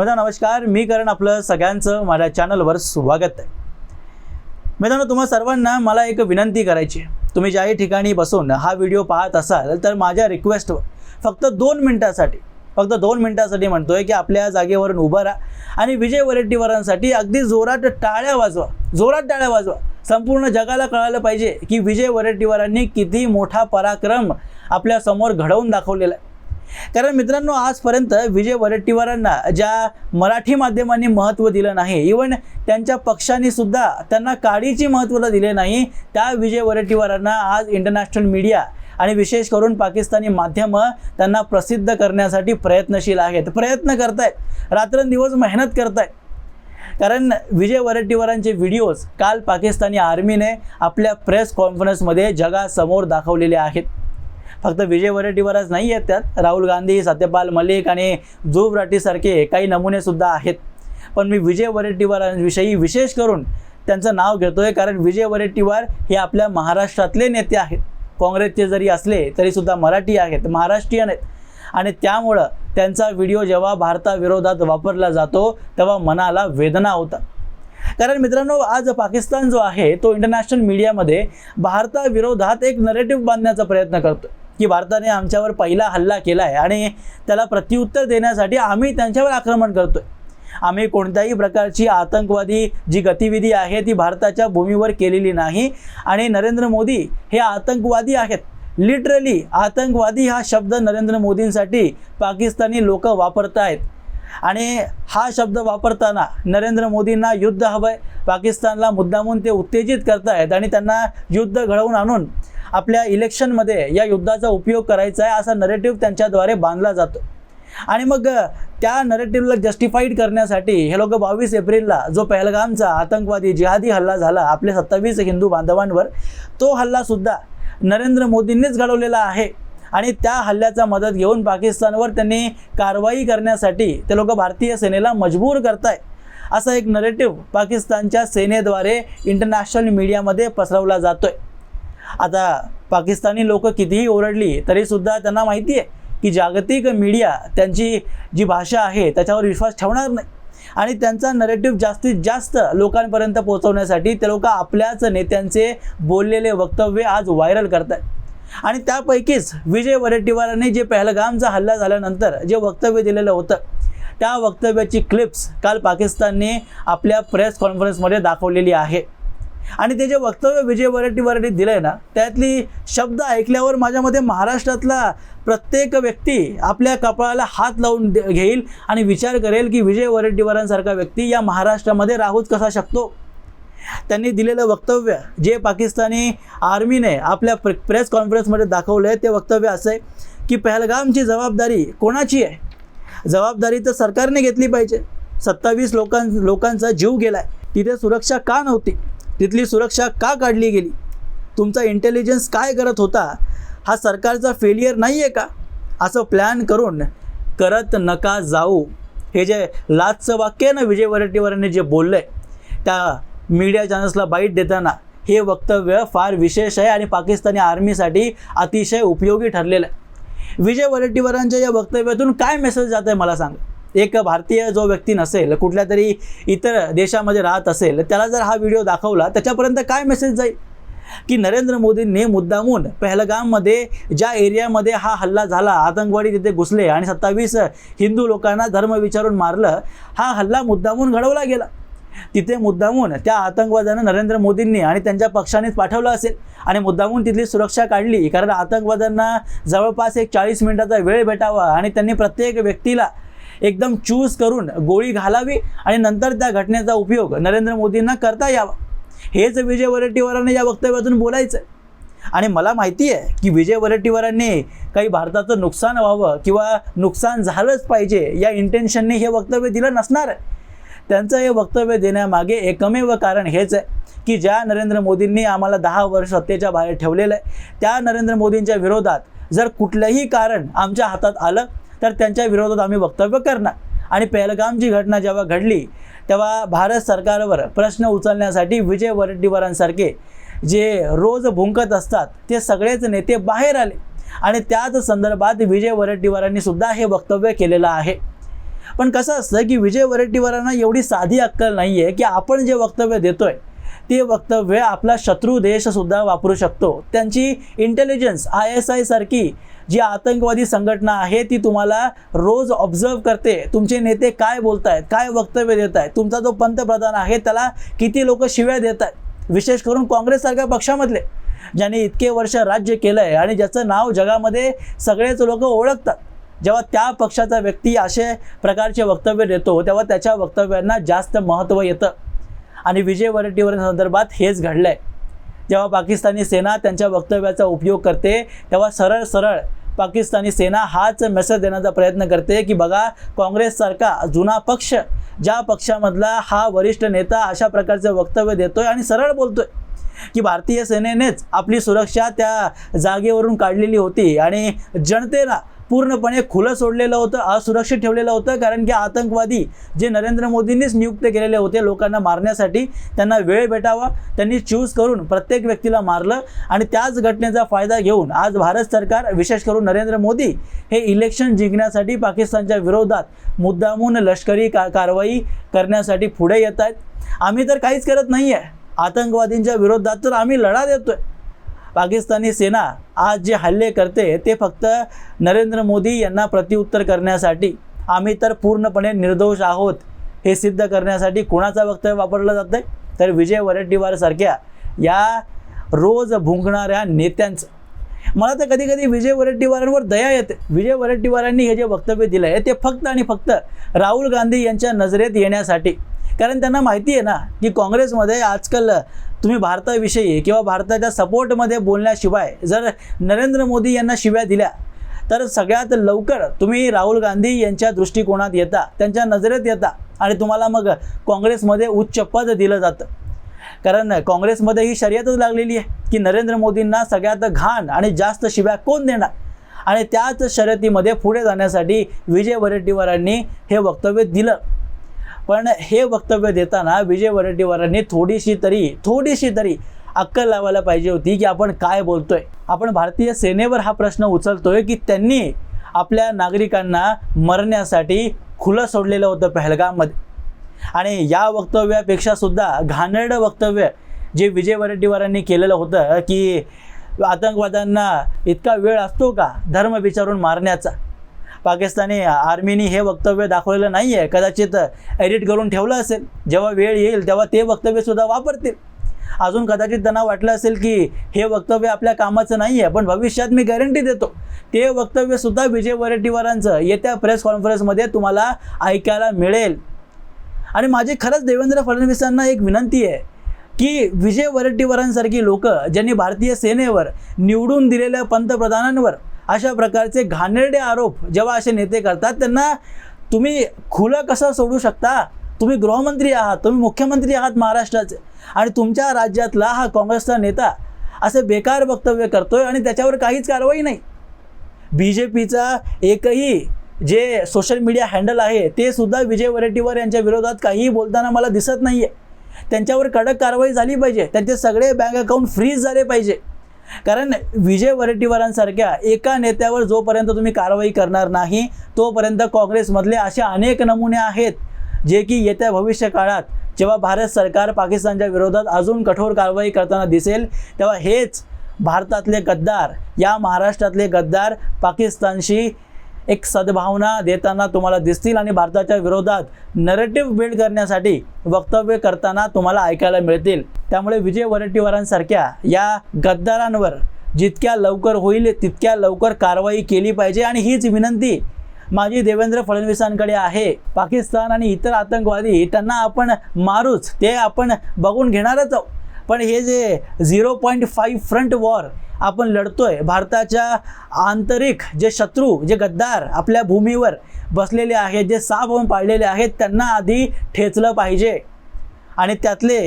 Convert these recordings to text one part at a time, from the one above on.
मित्रांनो नमस्कार मी करण आपलं सगळ्यांचं माझ्या चॅनलवर स्वागत आहे. मित्रांनो तुम्हा सर्वांना मला एक विनंती करायची आहे. तुम्ही ज्याही ठिकाणी बसून हा व्हिडिओ पाहत असाल तर माझ्या रिक्वेस्टवर फक्त दोन मिनटासाठी फक्त दोन मिनटासाठी म्हणतोय की आपल्या जागेवरून उभं राहा आणि विजय वडेट्टीवारांसाठी अगदी जोरात टाळ्या वाजवा. जोरात टाळ्या वाजवा. संपूर्ण जगाला कळालं पाहिजे की विजय वडेट्टीवारांनी किती मोठा पराक्रम आपल्यासमोर घडवून दाखवलेला आहे. कारण मित्रांनो आजपर्यंत विजय वडेट्टीवारांना ज्या मराठी माध्यमांनी महत्त्व दिलं नाही इवन त्यांच्या पक्षाने सुद्धा त्यांना काडीची महत्त्व दिले नाही त्या विजय वडेट्टीवारांना आज इंटरनॅशनल मीडिया आणि विशेष करून पाकिस्तानी माध्यमं त्यांना प्रसिद्ध करण्यासाठी प्रयत्नशील आहेत. प्रयत्न करतायत. रात्रंदिवस मेहनत करतायत. कारण विजय वडेट्टीवारांचे व्हिडिओज काल पाकिस्तानी आर्मीने आपल्या प्रेस कॉन्फरन्समध्ये जगासमोर दाखवलेले आहेत. फक्त विजय वडेट्टीवारच नाही आहेत त्यात. राहुल गांधी सत्यपाल मलिक आणि जुब राठीसारखे काही नमुनेसुद्धा आहेत. पण मी विजय वडेट्टीवारांविषयी विशेष करून त्यांचं नाव घेतो आहे कारण विजय वडेट्टीवार हे आपल्या महाराष्ट्रातले नेते आहेत. काँग्रेसचे जरी असले तरीसुद्धा मराठी आहेत महाराष्ट्रीयन आहेत. आणि त्यामुळं त्यांचा व्हिडिओ जेव्हा भारताविरोधात वापरला जातो तेव्हा मनाला वेदना होतात. कारण मित्रांनो आज पाकिस्तान जो आहे तो इंटरनॅशनल मीडियामध्ये भारताविरोधात एक नरेटिव्ह बांधण्याचा प्रयत्न करतो की भारताने आमच्यावर पहिला हल्ला केला आहे आणि त्याला प्रत्युत्तर देण्यासाठी आम्ही त्यांच्यावर आक्रमण करतोय. आम्ही कोणत्याही प्रकारची आतंकवादी जी गतिविधी आहे ती भारताच्या भूमीवर केलेली नाही. आणि नरेंद्र मोदी हे आतंकवादी आहेत. लिटरली आतंकवादी हा शब्द नरेंद्र मोदींसाठी पाकिस्तानी लोक वापरत आहेत आणि हा शब्द वापरताना नरेंद्र मोदींना युद्ध हवं आहे पाकिस्तानला मुद्दामून ते उत्तेजित करतायत आणि त्यांना युद्ध घडवून आणून आपल्या इलेक्शनमध्ये या युद्धाचा उपयोग करायचा आहे असा नरेटिव्ह त्यांच्याद्वारे बांधला जातो. आणि मग त्या नरेटिव्हला जस्टिफाईड करण्यासाठी हे लोक बावीस एप्रिलला जो पहलगामचा आतंकवादी जिहादी हल्ला झाला आपले सत्तावीस हिंदू बांधवांवर तो हल्लासुद्धा नरेंद्र मोदींनीच घडवलेला आहे. आणि त्या हल्ल्याचा मदत घेऊन पाकिस्तानवर त्यांनी कारवाई करण्यासाठी ते लोक भारतीय सेनेला मजबूर करताय. असा एक नरेटिव्ह पाकिस्तानच्या सेनेद्वारे इंटरनॅशनल मीडियामध्ये पसरवला जातोय. आता पाकिस्तानी लोक कितीही ओरडली तरीसुद्धा त्यांना माहिती आहे की जागतिक मीडिया त्यांची जी भाषा आहे त्याच्यावर विश्वास ठेवणार नाही. आणि त्यांचा नरेटिव्ह जास्तीत जास्त लोकांपर्यंत पोहोचवण्यासाठी ते लोक आपल्याच नेत्यांचे बोललेले वक्तव्य आज व्हायरल करत आहेत आणि त्यापैकीच विजय वडेट्टीवारांनी जे पहलगामचा हल्ला झाल्यानंतर जे वक्तव्य दिलेलं होतं त्या वक्तव्याची क्लिप्स काल पाकिस्तानने आपल्या प्रेस कॉन्फरन्समध्ये दाखवलेली आहे. आणि ते जे वक्तव्य विजय वडेट्टीवारांनी दिलं आहे ना त्यातली शब्द ऐकल्यावर माझ्यामध्ये महाराष्ट्रातला प्रत्येक व्यक्ती आपल्या कपाळाला हात लावून घेईल आणि विचार करेल की विजय वडेट्टीवारांसारखा व्यक्ती या महाराष्ट्रामध्ये राहूच कसा शकतो? त्यांनी दिलेलं वक्तव्य जे पाकिस्तानी आर्मीने आपल्या प्रे प्रेस कॉन्फरन्समध्ये दाखवलं आहे ते वक्तव्य असं आहे की पहलगामची जबाबदारी कोणाची आहे? जबाबदारी तर सरकारने घेतली पाहिजे. सत्तावीस लोकां लोकांचा जीव गेला आहे तिथे सुरक्षा का नव्हती? तिथली सुरक्षा का काढली गेली? तुमचा इंटेलिजन्स काय करत होता? हा सरकारचा फेलियर नाही आहे का? असं प्लॅन करून करत नका जाऊ. हे जे लाचचं वाक्य आहे ना विजय वरटीवरांनी जे बोललं आहे त्या मीडिया चॅनल्सला बाईट देताना हे वक्तव्य फार विशेष आहे आणि पाकिस्तानी आर्मीसाठी अतिशय उपयोगी ठरलेलं आहे. विजय वडेट्टीवारांच्या या वक्तव्यातून काय मेसेज जात आहे मला सांग. एक भारतीय जो व्यक्ती नसेल कुठल्या तरी इतर देशामध्ये राहत असेल त्याला जर हा व्हिडिओ दाखवला त्याच्यापर्यंत काय मेसेज जाईल? की नरेंद्र मोदींनी मुद्दामून पहलगाममध्ये ज्या एरियामध्ये हा हल्ला झाला आतंकवादी तिथे घुसले आणि सत्तावीस हिंदू लोकांना धर्म विचारून मारलं हा हल्ला मुद्दामून घडवला गेला. तिथे मुद्दामून त्या आतंकवाद्यांना नरेंद्र मोदींनी आणि त्यांच्या पक्षानेच पाठवलं असेल. आणि मुद्दामून तिथली सुरक्षा काढली कारण आतंकवाद्यांना जवळपास एक चाळीस मिनिटाचा वेळ भेटावा आणि त्यांनी प्रत्येक व्यक्तीला एकदम चूज करून गोळी घालावी आणि नंतर त्या घटनेचा उपयोग नरेंद्र मोदींना करता यावा. हेच विजय वडेट्टीवारांनी या वक्तव्यातून बोलायचं. आणि मला माहिती आहे की विजय वडेट्टीवारांनी काही भारताचं नुकसान व्हावं किंवा नुकसान झालंच पाहिजे या इंटेन्शनने हे वक्तव्य दिलं नसणार. आहे त्यांचं हे वक्तव्य देण्यामागे एकमेव कारण हेच आहे की ज्या नरेंद्र मोदींनी आम्हाला दहा वर्ष सत्तेच्या बाहेर ठेवलेलं आहे त्या नरेंद्र मोदींच्या विरोधात जर कुठलंही कारण आमच्या हातात आलं तर त्यांच्या विरोधात आम्ही वक्तव्य करणार. आणि पहलगामची घटना जेव्हा घडली तेव्हा भारत सरकारवर प्रश्न उचलण्यासाठी विजय वडेट्टीवारांसारखे जे रोज भुंकत असतात ते सगळेच नेते बाहेर आले. आणि त्याच संदर्भात विजय वडेट्टीवारांनी सुद्धा हे वक्तव्य केलेलं आहे. पण कसं असतं की विजय वडेट्टीवारांना एवढी साधी अक्कल नाही आहे की आपण जे वक्तव्य देतोय ते वक्तव्य आपला शत्रू देशसुद्धा वापरू शकतो. त्यांची इंटेलिजन्स आय एस आय सारखी जी आतंकवादी संघटना आहे ती तुम्हाला रोज ऑब्झर्व करते. तुमचे नेते काय बोलत आहेत काय वक्तव्य देत आहेत तुमचा जो पंतप्रधान आहे त्याला किती लोक शिव्या देत आहेत विशेष करून काँग्रेससारख्या पक्षामधले ज्याने इतके वर्ष राज्य केलं आहे आणि ज्याचं नाव जगामध्ये सगळेच लोक ओळखतात. जेव्हा त्या पक्षाचा व्यक्ती असे प्रकारचे वक्तव्य देतो तेव्हा त्याच्या वक्तव्यांना जास्त महत्त्व येतं. आणि विजय वडेट्टीवार संदर्भात हेच घडलं आहे जेव्हा पाकिस्तानी सेना त्यांच्या वक्तव्याचा उपयोग करते तेव्हा सरळ सरळ पाकिस्तानी सेना हाच मेसेज देण्याचा प्रयत्न करते की बघा काँग्रेससारखा जुना पक्ष ज्या पक्षामधला हा वरिष्ठ नेता अशा प्रकारचं वक्तव्य देतोय आणि सरळ बोलतोय की भारतीय सेनेनेच आपली सुरक्षा त्या जागेवरून काढलेली होती आणि जनतेला पूर्णपणे खुलं सोडलेलं होतं असुरक्षित ठेवलेलं होतं कारण की आतंकवादी जे नरेंद्र मोदींनीच नियुक्त केलेले होते लोकांना मारण्यासाठी त्यांना वेळ भेटावा त्यांनी चूज करून प्रत्येक व्यक्तीला मारलं आणि त्याच घटनेचा फायदा घेऊन आज भारत सरकार विशेष करून नरेंद्र मोदी हे इलेक्शन जिंकण्यासाठी पाकिस्तानच्या विरोधात मुद्दामून लष्करी का कारवाई करण्यासाठी पुढे येत आहेत. आम्ही तर काहीच करत नाही आहे आतंकवादींच्या विरोधात तर आम्ही लढा देतोय. पाकिस्तानी सेना आज जे हल्ले करते ते फक्त नरेंद्र मोदी यांना प्रत्युत्तर करण्यासाठी. आम्ही तर पूर्णपणे निर्दोष आहोत हे सिद्ध करण्यासाठी कोणाचा वक्तव्य वापरलं जातं आहे तर विजय वडेट्टीवारसारख्या या रोज भुंकणाऱ्या नेत्यांचं. मला तर कधी कधी विजय वडेट्टीवारांवर दया येते. विजय वडेट्टीवारांनी हे जे वक्तव्य दिलं आहे ते फक्त आणि फक्त राहुल गांधी यांच्या नजरेत येण्यासाठी. कारण त्यांना माहिती आहे ना की काँग्रेसमध्ये आजकाल तुम्ही भारताविषयी किंवा भारताच्या सपोर्टमध्ये बोलण्याशिवाय जर नरेंद्र मोदी यांना शिव्या दिल्या तर सगळ्यात लवकर तुम्ही राहुल गांधी यांच्या दृष्टिकोनात येता त्यांच्या नजरेत येता आणि तुम्हाला मग काँग्रेसमध्ये उच्च पद दिलं जातं. कारण काँग्रेसमध्ये ही शर्यतच लागलेली आहे की नरेंद्र मोदींना सगळ्यात घाण आणि जास्त शिव्या कोण देणार? आणि त्याच शर्यतीमध्ये पुढे जाण्यासाठी विजय वडेट्टीवारांनी हे वक्तव्य दिलं. पण हे वक्तव्य देताना विजय वडेट्टीवारांनी थोडीशी तरी थोडीशी तरी अक्कल लावायला पाहिजे होती की आपण काय बोलतोय. आपण भारतीय सेनेवर हा प्रश्न उचलतोय की त्यांनी आपल्या नागरिकांना मरण्यासाठी खुलं सोडलेलं होतं पहलगाममध्ये. आणि या वक्तव्यापेक्षा सुद्धा घाणेरडं वक्तव्य जे विजय वडेट्टीवारांनी केलेलं होतं की आतंकवाद्यांना इतका वेळ असतो का? धर्म विचारून मारण्याचा. पाकिस्तानी आर्मीनी हे वक्तव्य दाखवलेलं नाही आहे कदाचित एडिट करून ठेवलं असेल. जेव्हा वेळ येईल तेव्हा ते वक्तव्यसुद्धा वापरतील. अजून कदाचित त्यांना वाटलं असेल की हे वक्तव्य आपल्या कामाचं नाही आहे पण भविष्यात मी गॅरंटी देतो. ते वक्तव्यसुद्धा विजय वडेट्टीवारांचं येत्या प्रेस कॉन्फरन्समध्ये तुम्हाला ऐकायला मिळेल. आणि माझी खरंच देवेंद्र फडणवीसांना एक विनंती आहे की विजय वडेट्टीवारांसारखी लोक ज्यांनी भारतीय सेनेवर निवडून दिलेल्या पंतप्रधानांवर अशा प्रकारचे घाणेरडे आरोप जेव्हा असे नेते करतात त्यांना तुम्ही खुलं कसं सोडू शकता? तुम्ही गृहमंत्री आहात तुम्ही मुख्यमंत्री आहात महाराष्ट्राचे आणि तुमच्या राज्यातला हा काँग्रेसचा नेता असे बेकार वक्तव्य करतोय आणि त्याच्यावर काहीच कारवाई नाही. बी जे पीचा एकही जे सोशल मीडिया हँडल आहे ते सुद्धा विजय वडेट्टीवार यांच्या विरोधात काहीही बोलताना मला दिसत नाही आहे त्यांच्यावर कडक कारवाई झाली पाहिजे. त्यांचे सगळे बँक अकाउंट फ्रीज झाले पाहिजे. कारण विजय वडेट्टीवारांसारख्या एका नेत्यावर जोपर्यंत तुम्ही कारवाई करणार नाही तोपर्यंत काँग्रेसमधले असे अनेक नमुने आहेत जे की येत्या भविष्य काळात जेव्हा भारत सरकार पाकिस्तानच्या विरोधात अजून कठोर कारवाई करताना दिसेल तेव्हा हेच भारतातले गद्दार या महाराष्ट्रातले गद्दार पाकिस्तानशी एक सद्भावना देताना तुम्हाला दिसतील आणि भारताच्या विरोधात नरेटिव्ह बिल्ड करण्यासाठी वक्तव्य करताना तुम्हाला ऐकायला मिळतील. त्यामुळे विजय वडेट्टीवारांसारख्या या गद्दारांवर जितक्या लवकर होईल तितक्या लवकर कारवाई केली पाहिजे. आणि हीच विनंती माझी देवेंद्र फडणवीसांकडे आहे. पाकिस्तान आणि इतर आतंकवादी त्यांना आपण मारूच ते आपण बघून घेणारच आहोत. पण हे जे zero point five front war आपण लढतोय भारताच्या आंतरिक जे शत्रू जे गद्दार आपल्या भूमीवर बसलेले आहेत जे साप होऊन पाळलेले आहेत त्यांना आधी ठेचलं पाहिजे. आणि त्यातले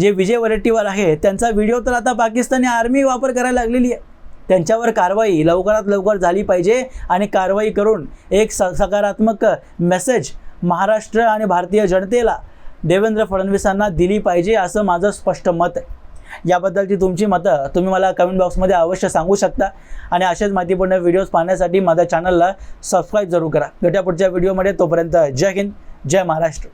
जे विजय वडेट्टीवार आहे त्यांचा व्हिडिओ तर आता पाकिस्तानी आर्मी वापर करायला लागलेली आहे. त्यांच्यावर कारवाई लवकरात लवकर झाली पाहिजे आणि कारवाई करून एक स सकारात्मक मेसेज महाराष्ट्र आणि भारतीय जनतेला देवेंद्र फडणवीसांना दिली पाहिजे असं माझं स्पष्ट मत आहे. याबद्दलची तुमची मतं तुम्ही मला कमेंट बॉक्समध्ये अवश्य सांगू शकता आणि असेच माहितीपूर्ण व्हिडिओज पाहण्यासाठी माझ्या चॅनलला सबस्क्राईब जरूर करा. भेट्या पुढच्या व्हिडिओमध्ये तोपर्यंत जय हिंद जय महाराष्ट्र.